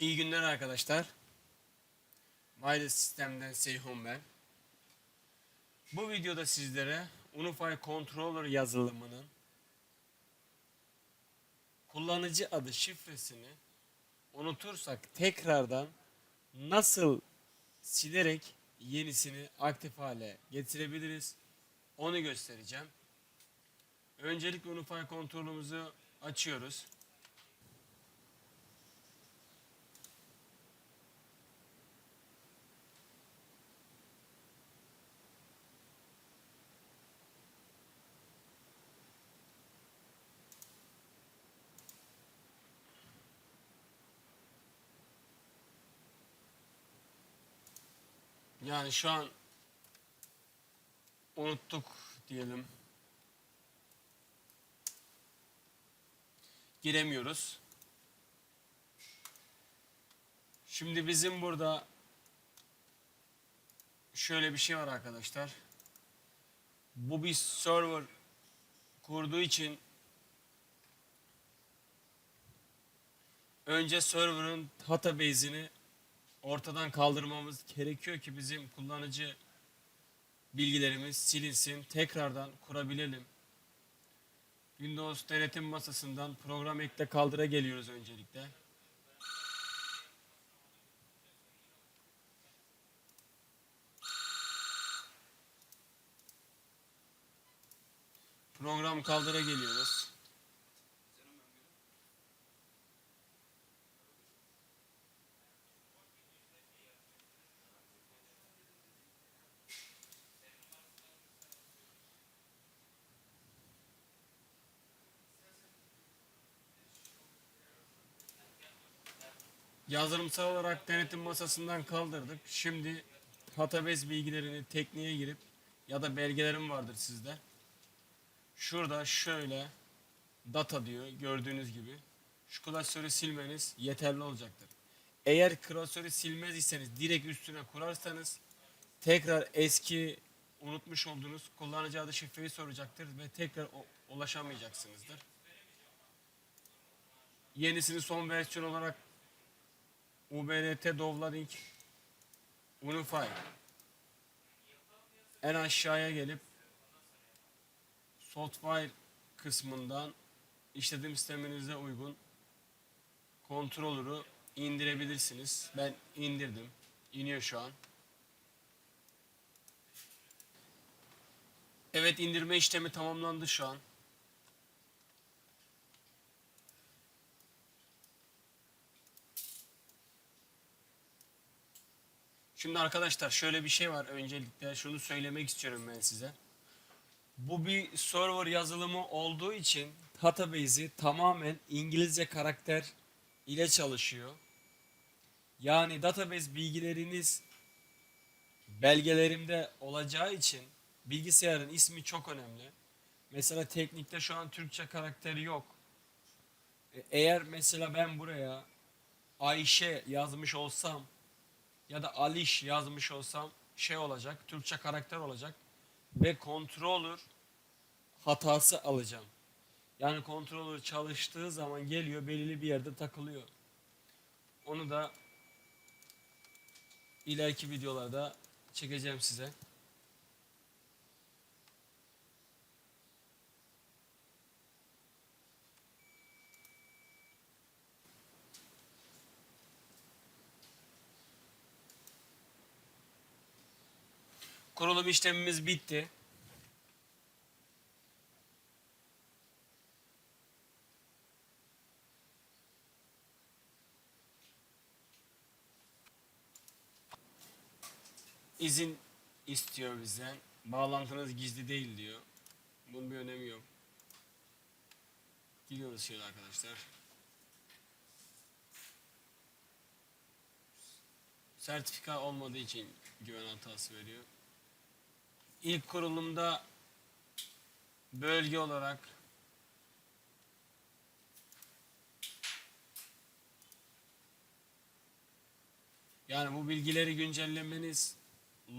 İyi günler arkadaşlar. Wireless sistemden Seyhun ben. Bu videoda sizlere Unify Controller yazılımının kullanıcı adı şifresini unutursak tekrardan nasıl silerek yenisini aktif hale getirebiliriz onu göstereceğim. Öncelikle Unify Controller'ımızı açıyoruz. Yani şu an unuttuk diyelim. Giremiyoruz. Şimdi bizim burada şöyle bir şey var arkadaşlar. Bu bir server kurduğu için önce server'ın database'ini ortadan kaldırmamız gerekiyor ki bizim kullanıcı bilgilerimiz silinsin. Tekrardan kurabilelim. Windows denetim masasından program ekle kaldıra geliyoruz öncelikle. Program kaldıra geliyoruz. Yazılımsal olarak denetim masasından kaldırdık. Şimdi database bilgilerini tekniğe girip ya da belgelerim vardır sizde. Şurada şöyle data diyor gördüğünüz gibi. Şu klasörü silmeniz yeterli olacaktır. Eğer klasörü silmez iseniz direkt üstüne kurarsanız tekrar eski unutmuş olduğunuz kullanıcı adı şifreyi soracaktır ve tekrar ulaşamayacaksınızdır. Yenisini son versiyon olarak UBNT Dovlading Unify en aşağıya gelip software kısmından işletim sisteminize uygun controller'ı indirebilirsiniz. Ben indirdim. İniyor şu an. Evet indirme işlemi tamamlandı şu an. Şimdi arkadaşlar şöyle bir şey var. Öncelikle şunu söylemek istiyorum ben size. Bu bir server yazılımı olduğu için database'i tamamen İngilizce karakter ile çalışıyor. Yani database bilgileriniz belgelerimde olacağı için bilgisayarın ismi çok önemli. Mesela teknikte şu an Türkçe karakteri yok. E, Eğer mesela ben buraya Ayşe yazmış olsam ya da Aliş yazmış olsam şey olacak, Türkçe karakter olacak ve controller hatası alacağım. Yani controller çalıştığı zaman geliyor belirli bir yerde takılıyor. Onu da ileriki videolarda çekeceğim size. Kurulum işlemimiz bitti. İzin istiyor bizden. Bağlantınız gizli değil diyor. Bunun bir önemi yok. Gidiyoruz şöyle arkadaşlar. Sertifika olmadığı için güven hatası veriyor. İlk kurulumda bölge olarak yani bu bilgileri güncellemeniz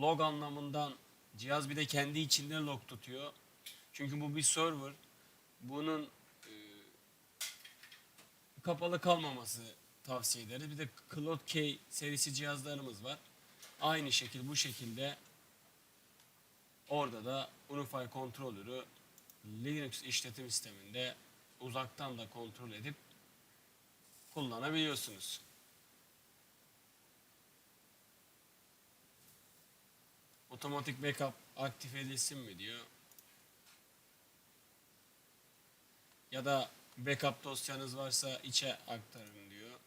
log anlamından cihaz bir de kendi içinde log tutuyor. Çünkü bu bir server. Bunun e, kapalı kalmaması tavsiye ederiz. Bir de Cloud K serisi cihazlarımız var. Aynı şekilde bu şekilde orada da Unify kontrolörü Linux işletim sisteminde uzaktan da kontrol edip kullanabiliyorsunuz. Otomatik backup aktif edilsin mi diyor. Ya da backup dosyanız varsa içe aktarın diyor.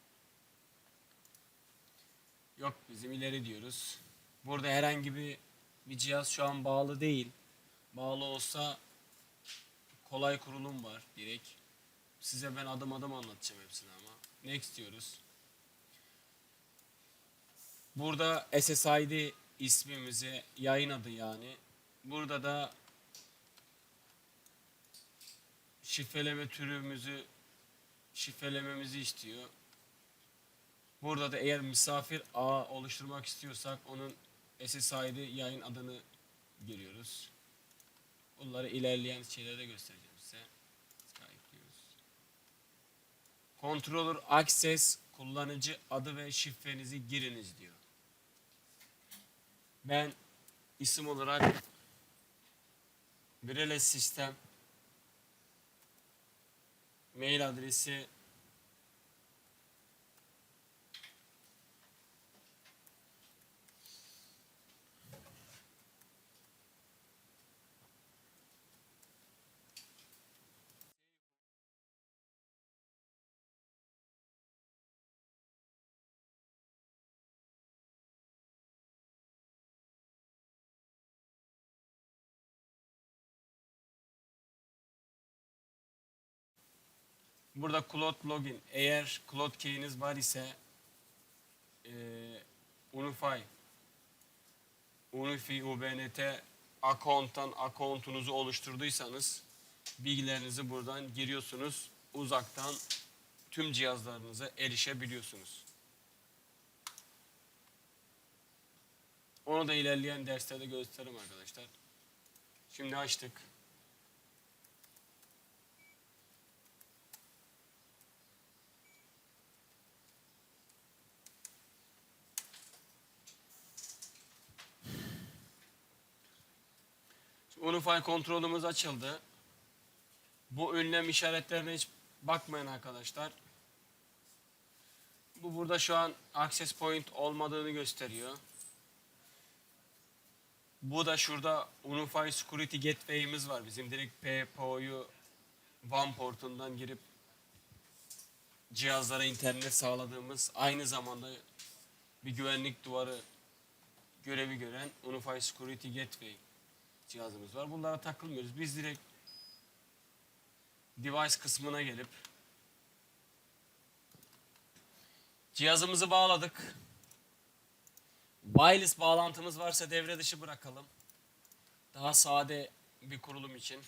Yok bizim ileri diyoruz. Burada herhangi bir bir cihaz şu an bağlı değil. Bağlı olsa kolay kurulum var direkt. Size ben adım adım anlatacağım hepsini ama. Next diyoruz. Burada SSID ismimizi yayın adı yani. Burada da şifreleme türümüzü şifrelememizi istiyor. Burada da eğer misafir ağ oluşturmak istiyorsak onun SSID yayın adını giriyoruz. Bunları ilerleyen şeylerde göstereceğim size. Skype diyoruz. Controller Access kullanıcı adı ve şifrenizi giriniz diyor. Ben isim olarak Birele Sistem mail adresi Burada Cloud Login. Eğer Cloud Key'iniz var ise e, Unify Unifi UBNT account'tan account'unuzu oluşturduysanız bilgilerinizi buradan giriyorsunuz. Uzaktan tüm cihazlarınıza erişebiliyorsunuz. Onu da ilerleyen derslerde gösteririm arkadaşlar. Şimdi açtık. Unify kontrolümüz açıldı. Bu ünlem işaretlerine hiç bakmayın arkadaşlar. Bu burada şu an access point olmadığını gösteriyor. Bu da şurada Unify Security Gateway'imiz var. Bizim direkt PPO'yu WAN portundan girip cihazlara internet sağladığımız aynı zamanda bir güvenlik duvarı görevi gören Unify Security Gateway cihazımız var. Bunlara takılmıyoruz. Biz direkt device kısmına gelip cihazımızı bağladık. Wireless bağlantımız varsa devre dışı bırakalım. Daha sade bir kurulum için.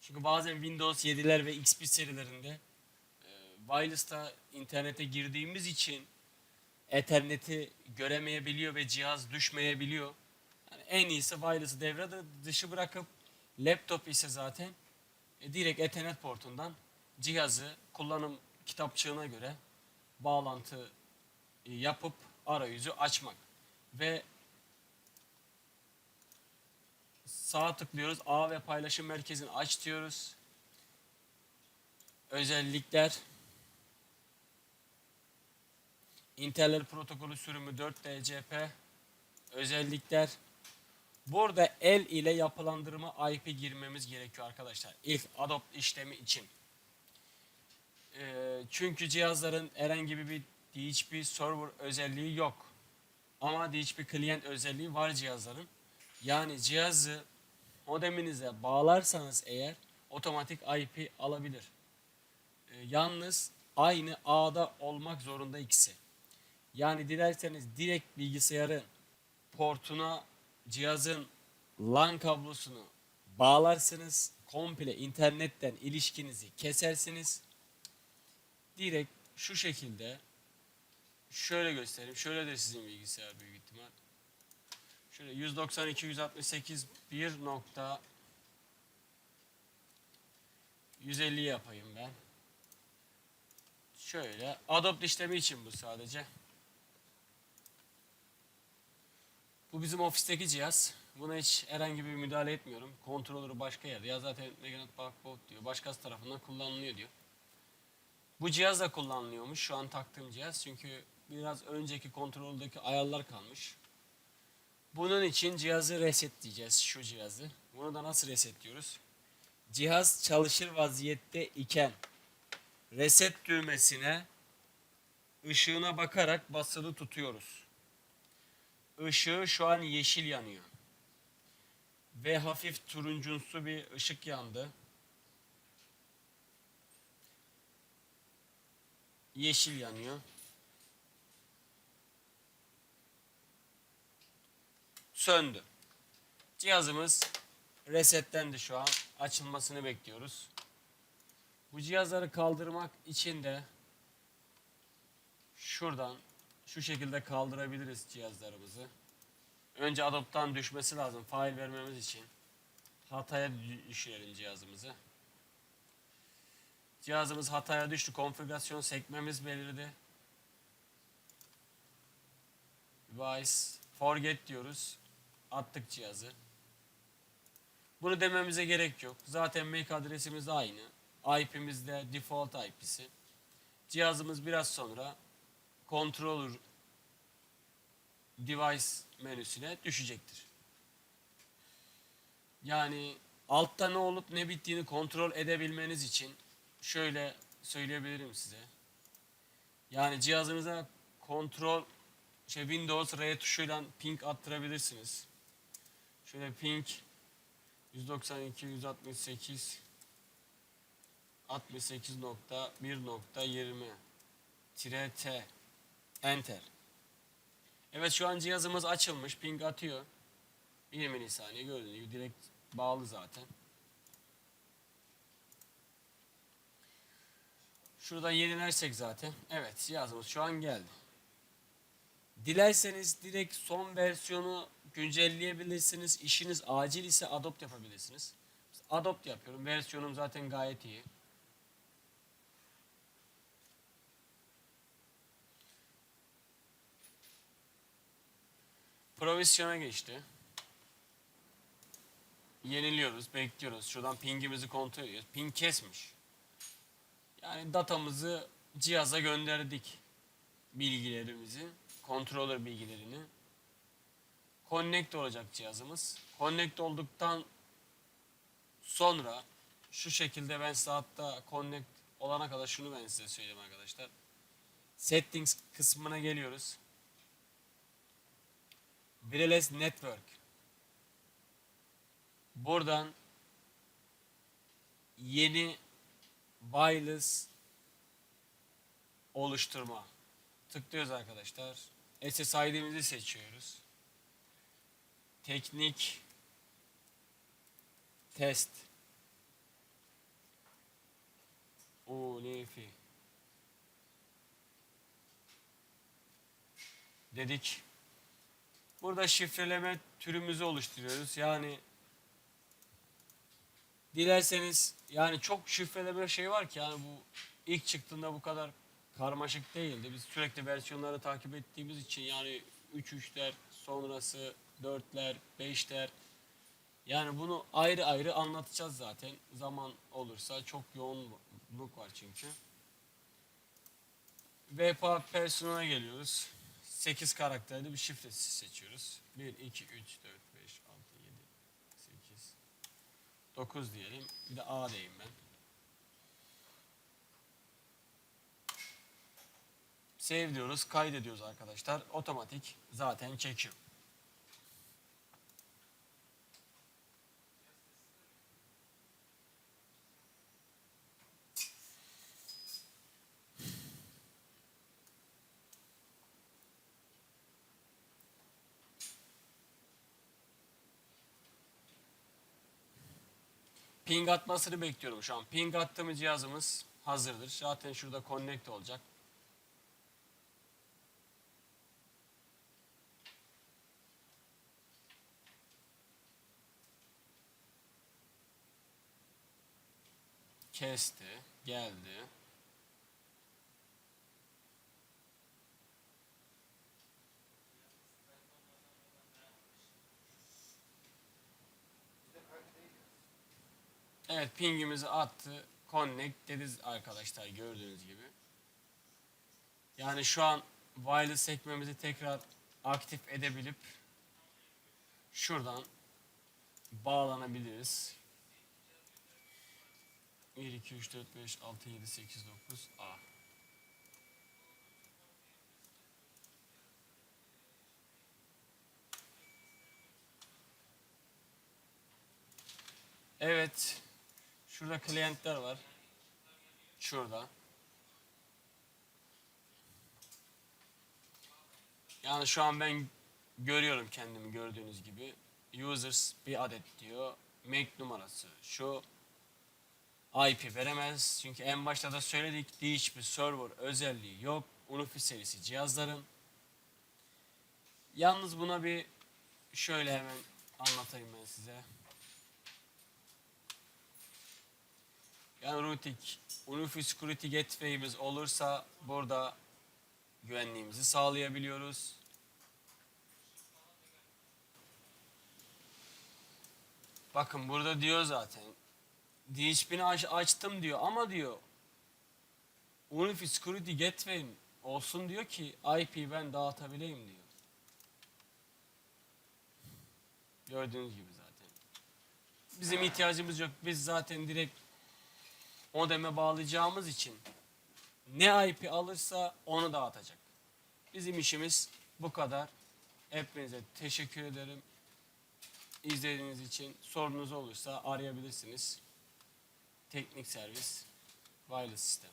Çünkü bazen Windows 7'ler ve XP serilerinde e, wireless'ta internete girdiğimiz için Ethernet'i göremeyebiliyor ve cihaz düşmeyebiliyor. En iyisi wireless'ı devre dışı bırakıp laptop ise zaten e, direkt Ethernet portundan cihazı kullanım kitapçığına göre bağlantı e, yapıp arayüzü açmak ve sağa tıklıyoruz. A ve paylaşım merkezini aç diyoruz. Özellikler Internet protokolü sürümü 4 DCP özellikler Burada el ile yapılandırma IP girmemiz gerekiyor arkadaşlar. İlk adopt işlemi için. Ee, çünkü cihazların herhangi bir DHCP server özelliği yok. Ama DHCP client özelliği var cihazların. Yani cihazı modeminize bağlarsanız eğer otomatik IP alabilir. Ee, yalnız aynı ağda olmak zorunda ikisi. Yani dilerseniz direkt bilgisayarın portuna cihazın LAN kablosunu bağlarsınız. Komple internetten ilişkinizi kesersiniz. Direkt şu şekilde şöyle göstereyim. Şöyle de sizin bilgisayar büyük ihtimal. Şöyle 192 168 1 nokta 150 yapayım ben. Şöyle adopt işlemi için bu sadece. Bu bizim ofisteki cihaz. Buna hiç herhangi bir müdahale etmiyorum. Kontrolörü başka yerde. Ya zaten Meganet Backbone diyor. Başkası tarafından kullanılıyor diyor. Bu cihaz da kullanılıyormuş. Şu an taktığım cihaz. Çünkü biraz önceki kontroldeki ayarlar kalmış. Bunun için cihazı resetleyeceğiz. Şu cihazı. Bunu da nasıl resetliyoruz? Cihaz çalışır vaziyette iken reset düğmesine ışığına bakarak basılı tutuyoruz. Işığı şu an yeşil yanıyor. Ve hafif turuncumsu bir ışık yandı. Yeşil yanıyor. Söndü. Cihazımız resetlendi şu an. Açılmasını bekliyoruz. Bu cihazları kaldırmak için de şuradan şu şekilde kaldırabiliriz cihazlarımızı. Önce Adobe'dan düşmesi lazım fail vermemiz için. Hataya düşürelim cihazımızı. Cihazımız hataya düştü. Konfigürasyon sekmemiz belirdi. Device forget diyoruz. Attık cihazı. Bunu dememize gerek yok. Zaten MAC adresimiz aynı. IP'miz de default IP'si. Cihazımız biraz sonra controller device menüsüne düşecektir. Yani altta ne olup ne bittiğini kontrol edebilmeniz için şöyle söyleyebilirim size. Yani cihazınıza kontrol şey Windows R tuşuyla ping attırabilirsiniz. Şöyle ping 192 168 68.1.20 tire T Enter. Evet şu an cihazımız açılmış. Ping atıyor. 1 milisaniye gördüğünüz gibi direkt bağlı zaten. Şuradan yenilersek zaten. Evet cihazımız şu an geldi. Dilerseniz direkt son versiyonu güncelleyebilirsiniz. İşiniz acil ise adopt yapabilirsiniz. Adopt yapıyorum. Versiyonum zaten gayet iyi. Provizyona geçti. Yeniliyoruz, bekliyoruz. Şuradan pingimizi kontrol ediyoruz. Ping kesmiş. Yani datamızı cihaza gönderdik. Bilgilerimizi, controller bilgilerini. Connect olacak cihazımız. Connect olduktan sonra şu şekilde ben size hatta connect olana kadar şunu ben size söyleyeyim arkadaşlar. Settings kısmına geliyoruz. Wireless Network. Buradan yeni wireless oluşturma. Tıklıyoruz arkadaşlar. SSID'mizi seçiyoruz. Teknik test. O nefi. Dedik. Burada şifreleme türümüzü oluşturuyoruz. Yani dilerseniz yani çok şifreleme şey var ki yani bu ilk çıktığında bu kadar karmaşık değildi. Biz sürekli versiyonları takip ettiğimiz için yani 3-3'ler sonrası 4'ler 5'ler yani bunu ayrı ayrı anlatacağız zaten. Zaman olursa çok yoğunluk var çünkü. VPA personuna geliyoruz. 8 karakterli bir şifresi seçiyoruz. 1, 2, 3, 4, 5, 6, 7, 8, 9 diyelim. Bir de A diyeyim ben. Save diyoruz, kaydediyoruz arkadaşlar. Otomatik zaten çekiyor. Ping atmasını bekliyorum şu an. Ping attığımız cihazımız hazırdır. Zaten şurada connect olacak. Kesti, geldi. Evet pingimizi attı. Connect dedi arkadaşlar gördüğünüz gibi. Yani şu an wireless sekmemizi tekrar aktif edebilip şuradan bağlanabiliriz. 1, 2, 3, 4, 5, 6, 7, 8, 9, A. Evet. Şurada klientler var. Şurada. Yani şu an ben görüyorum kendimi gördüğünüz gibi. Users bir adet diyor. MAC numarası şu. IP veremez. Çünkü en başta da söyledik. Hiçbir server özelliği yok. UNIFI serisi cihazların. Yalnız buna bir şöyle hemen anlatayım ben size. Yani routing, UNIFI Security Gateway'imiz olursa burada güvenliğimizi sağlayabiliyoruz. Bakın burada diyor zaten. DHCP'ni aç- açtım diyor ama diyor UNIFI Security Gateway'im olsun diyor ki IP ben dağıtabileyim diyor. Gördüğünüz gibi zaten. Bizim ihtiyacımız yok. Biz zaten direkt modeme bağlayacağımız için ne IP alırsa onu dağıtacak. Bizim işimiz bu kadar. Hepinize teşekkür ederim. İzlediğiniz için sorunuz olursa arayabilirsiniz. Teknik servis, wireless sistem.